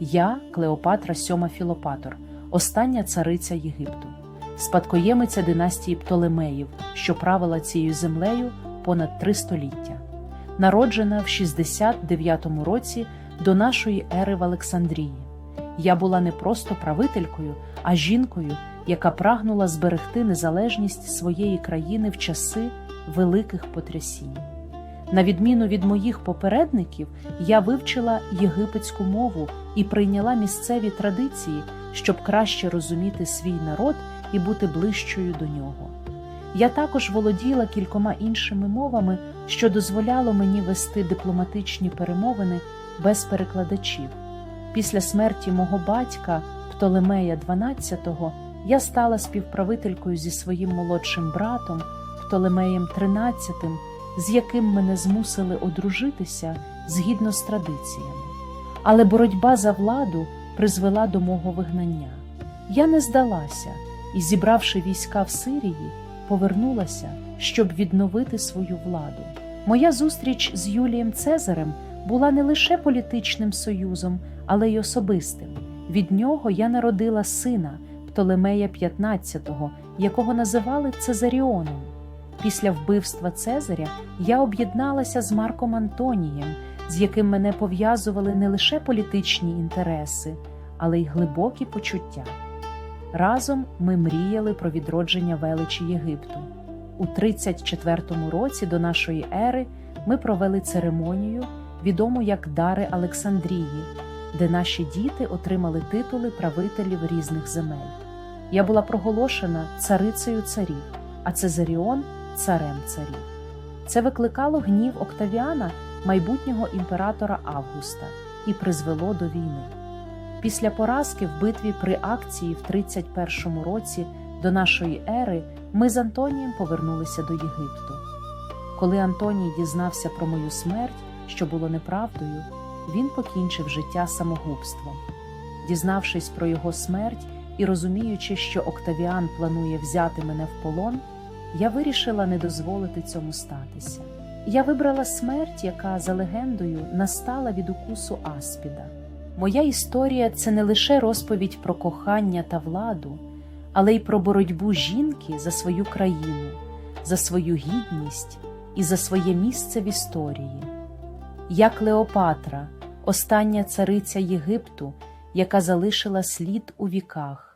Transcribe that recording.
Я Клеопатра Сьома Філопатор, остання цариця Єгипту, спадкоємиця династії Птолемеїв, що правила цією землею понад три століття, народжена в 69 році до нашої ери в Олександрії. Я була не просто правителькою, а жінкою, яка прагнула зберегти незалежність своєї країни в часи великих потрясінь. На відміну від моїх попередників, я вивчила єгипетську мову і прийняла місцеві традиції, щоб краще розуміти свій народ і бути ближчою до нього. Я також володіла кількома іншими мовами, що дозволяло мені вести дипломатичні перемовини без перекладачів. Після смерті мого батька Птолемея XII я стала співправителькою зі своїм молодшим братом Птолемеєм XIII, з яким мене змусили одружитися згідно з традиціями. Але боротьба за владу призвела до мого вигнання. Я не здалася і, зібравши війська в Сирії, повернулася, щоб відновити свою владу. Моя зустріч з Юлієм Цезарем була не лише політичним союзом, але й особистим. Від нього я народила сина Птолемея XV, якого називали Цезаріоном. Після вбивства Цезаря я об'єдналася з Марком Антонієм, з яким мене пов'язували не лише політичні інтереси, але й глибокі почуття. Разом ми мріяли про відродження величі Єгипту. У 34 році до нашої ери ми провели церемонію, відому як Дари Олександрії, де наші діти отримали титули правителів різних земель. Я була проголошена царицею царів, а Цезаріон царем царів. Це викликало гнів Октавіана, майбутнього імператора Августа, і призвело до війни. Після поразки в битві при акції в 31 році до нашої ери ми з Антонієм повернулися до Єгипту. Коли Антоній дізнався про мою смерть, що було неправдою, він покінчив життя самогубством. Дізнавшись про його смерть і розуміючи, що Октавіан планує взяти мене в полон, я вирішила не дозволити цьому статися. Я вибрала смерть, яка, за легендою, настала від укусу аспіда. Моя історія це не лише розповідь про кохання та владу, але й про боротьбу жінки за свою країну, за свою гідність і за своє місце в історії. Я Клеопатра, остання цариця Єгипту, яка залишила слід у віках.